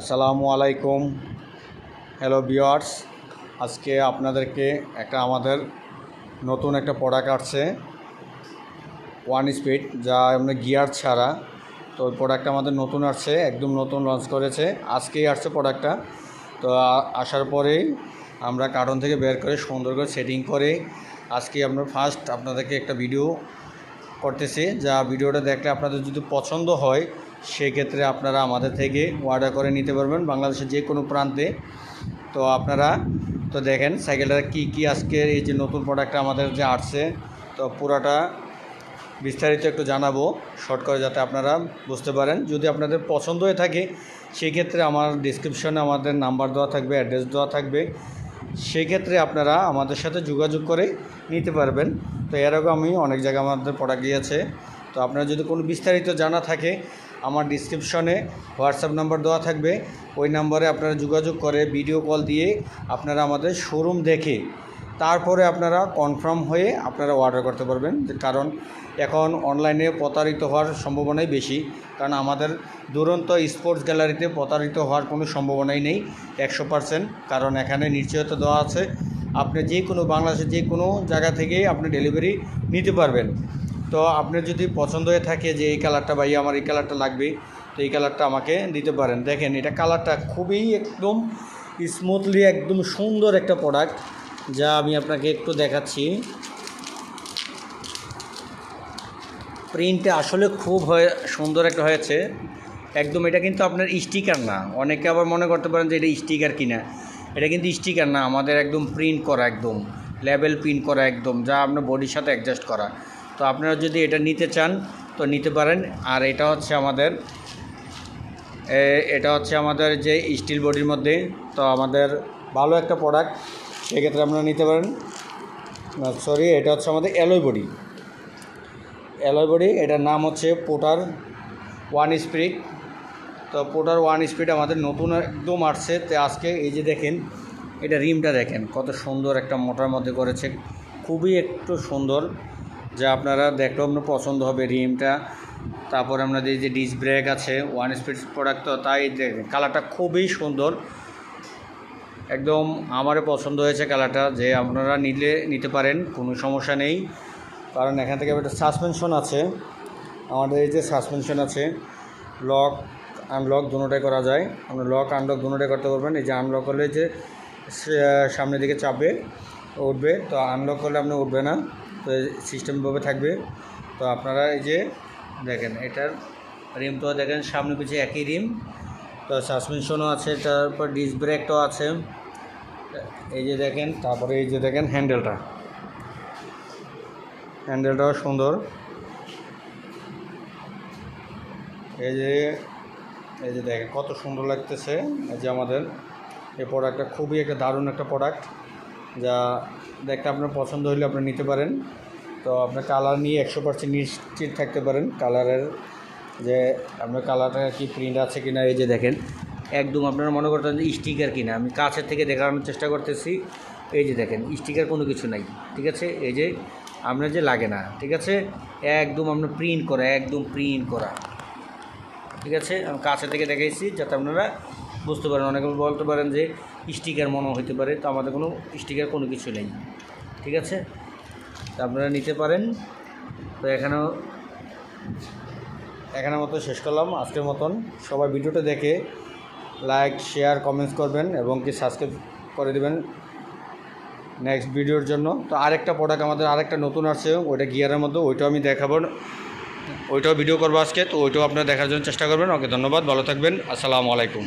আসসালামু আলাইকুম। হ্যালো বিয়ার্স আজকে আপনাদেরকে একটা আমাদের নতুন একটা প্রোডাক্ট আসছে ওয়ান স্পিড যা আমরা গিয়ার ছাড়া। তো ওই প্রোডাক্টটা আমাদের নতুন আসছে, একদম নতুন লঞ্চ করেছে। আজকেই আসছে প্রোডাক্টটা তো আসার পরেই আমরা কার্টন থেকে বের করে সুন্দর করে সেটিং করে আজকে আমরা ফার্স্ট আপনাদেরকে একটা ভিডিও করতেছি। যা ভিডিওটা দেখলে আপনাদের যদি পছন্দ হয় সেক্ষেত্রে আপনারা আমাদের থেকে অর্ডার করে নিতে পারবেন বাংলাদেশের যে কোনো প্রান্তে। তো আপনারা, তো দেখেন সাইকেলটা কি কি আজকে এই যে নতুন প্রোডাক্টটা আমাদের যে আসছে, তো পুরাটা বিস্তারিত একটু জানাব শর্ট করে যাতে আপনারা বুঝতে পারেন। যদি আপনাদের পছন্দ হয়ে থাকে সেই ক্ষেত্রে আমার ডিসক্রিপশনে আমাদের নাম্বার দেওয়া থাকবে অ্যাড্রেস দেওয়া থাকবে। সেই ক্ষেত্রে আপনারা আমাদের সাথে যোগাযোগ করে নিতে পারবেন। তো এরকম আমি অনেক জায়গায় আমাদের প্রোডাক্ট গিয়েছে তো আপনার যদি কোনো বিস্তারিত জানা থাকে আমার ডিসক্রিপশনে হোয়াটসঅ্যাপ নাম্বার দেওয়া থাকবে। ওই নাম্বারে আপনারা যোগাযোগ করে ভিডিও কল দিয়ে আপনারা আমাদের শোরুম দেখে, তারপরে আপনারা কনফার্ম হয়ে আপনারা অর্ডার করতে পারবেন। কারণ এখন অনলাইনে প্রতারিত হওয়ার সম্ভাবনাই বেশি। কারণ আমাদের দুরন্ত স্পোর্টস গ্যালারিতে প্রতারিত হওয়ার কোনো সম্ভাবনাই নেই একশো পারসেন্ট কারণ এখানে নিশ্চয়তা দেওয়া আছে, আপনি যে কোনো বাংলাদেশের যে কোনো জায়গা থেকে আপনি ডেলিভারি নিতে পারবেন। তো আপনার যদি পছন্দ হয়ে থাকে যে এই কালারটা ভাই, আমার এই কালারটা লাগবে, তো এই কালারটা আমাকে দিতে পারেন। দেখেন, এটা কালারটা খুবই একদম স্মুথলি একদম সুন্দর একটা প্রোডাক্ট যা আমি আপনাকে একটু দেখাচ্ছি। প্রিন্টটা আসলে খুব হয়ে, সুন্দর একটা হয়েছে। একদম এটা কিন্তু আপনার স্টিকার না। অনেকে আবার মনে করতে পারেন যে এটা স্টিকার কিনা। এটা কিন্তু স্টিকার না, আমাদের একদম প্রিন্ট করা একদম লেবেল প্রিন্ট করা একদম, যা আপনার বডির সাথে অ্যাডজাস্ট করা। তো আপনারা যদি এটা নিতে চান, তো নিতে পারেন। আর এটা হচ্ছে আমাদের এটা হচ্ছে আমাদের যে স্টিল বডির মধ্যে, তো আমাদের ভালো একটা প্রোডাক্ট সেক্ষেত্রে আপনারা নিতে পারেন। সরি এটা হচ্ছে আমাদের অ্যালয় বডি অ্যালয় বডি এটার নাম হচ্ছে পোটার ওয়ান স্পিড তো পোটার ওয়ান স্পিড আমাদের নতুন একদম আসছে। তো আজকে এই যে দেখেন, এটা রিমটা দেখেন, কত সুন্দর একটা মোটার মধ্যে করেছে। খুবই একটু সুন্দর। যা আপনারা দেখলেও আপনার পছন্দ হবে রিমটা। তারপর আপনাদের যে ডিস ব্রেক আছে ওয়ান স্পিড প্রোডাক্ট তো তাই দেখেন কালারটা খুবই সুন্দর। একদম আমারও পছন্দ হয়েছে কালারটা যে আপনারা নিলে, নিতে পারেন, কোনো সমস্যা নেই। কারণ এখান থেকে একটা সাসপেনশন আছে, আমাদের এই যে সাসপেনশন আছে লক আনলক দুটোটাই করা যায়। আপনি লক আনলক দুটোটাই করতে পারবেন, এই যে আনলক করলে যে সামনের দিকে চাপবে, উঠবে, তো আনলক করলে আপনি উঠবে না। তো সিস্টেমভাবে থাকবে। তো আপনারা এই যে দেখেন, এটার রিমটাও দেখেন, সামনে পিছিয়ে একই রিম তো সাসপেনশনও আছে, তারপর ডিস ব্রেকটাও আছে। এই যে দেখেন, তারপরে এই যে দেখেন হ্যান্ডেলটা হ্যান্ডেলটাও সুন্দর। এই যে এই যে দেখেন, কত সুন্দর লাগতেছে। এই যে আমাদের, এই প্রোডাক্টটা খুবই একটা দারুণ একটা প্রোডাক্ট যা দেখতে আপনার পছন্দ হলে আপনি নিতে পারেন। তো আপনার কালার নিয়ে একশো পার্সেন্ট নিশ্চিত থাকতে পারেন। কালারের যে আপনার কালারটা কি প্রিন্ট আছে কিনা, এই যে দেখেন। একদম আপনারা মনে করতেন যে স্টিকার কিনা। আমি কাছের থেকে দেখানোর চেষ্টা করতেছি। এই যে দেখেন স্টিকার কোনো কিছু নাই, ঠিক আছে? এই যে আপনার যে লাগে না, ঠিক আছে? একদম আপনার প্রিন্ট করা, একদম প্রিন্ট করা, ঠিক আছে? আমি কাছে থেকে দেখাইছি যাতে আপনারা বুঝতে পারেন, অনেকে বলতে পারেন যে স্টিকার মনে হতে পারে, তো আমাদের কোনো স্টিকার কোনো কিছু নেই। ঠিক আছে? তা আপনারা নিতে পারেন। তো এখানেও, এখানের মতো শেষ করলাম আজকের মতন। সবাই ভিডিওটা দেখে লাইক, শেয়ার, কমেন্টস করবেন এবং কি সাবস্ক্রাইব করে দেবেন নেক্সট ভিডিওর জন্য। তো আরেকটা প্রোডাক্ট আমাদের আরেকটা নতুন আসছে, ওইটা গিয়ারের মধ্যে, ওইটাও আমি দেখাবো। ওইটাও ভিডিও করব আজকে, তো ওইটাও আপনারা দেখার জন্য চেষ্টা করবেন। ওকে, ধন্যবাদ, ভালো থাকবেন। আসসালামু আলাইকুম।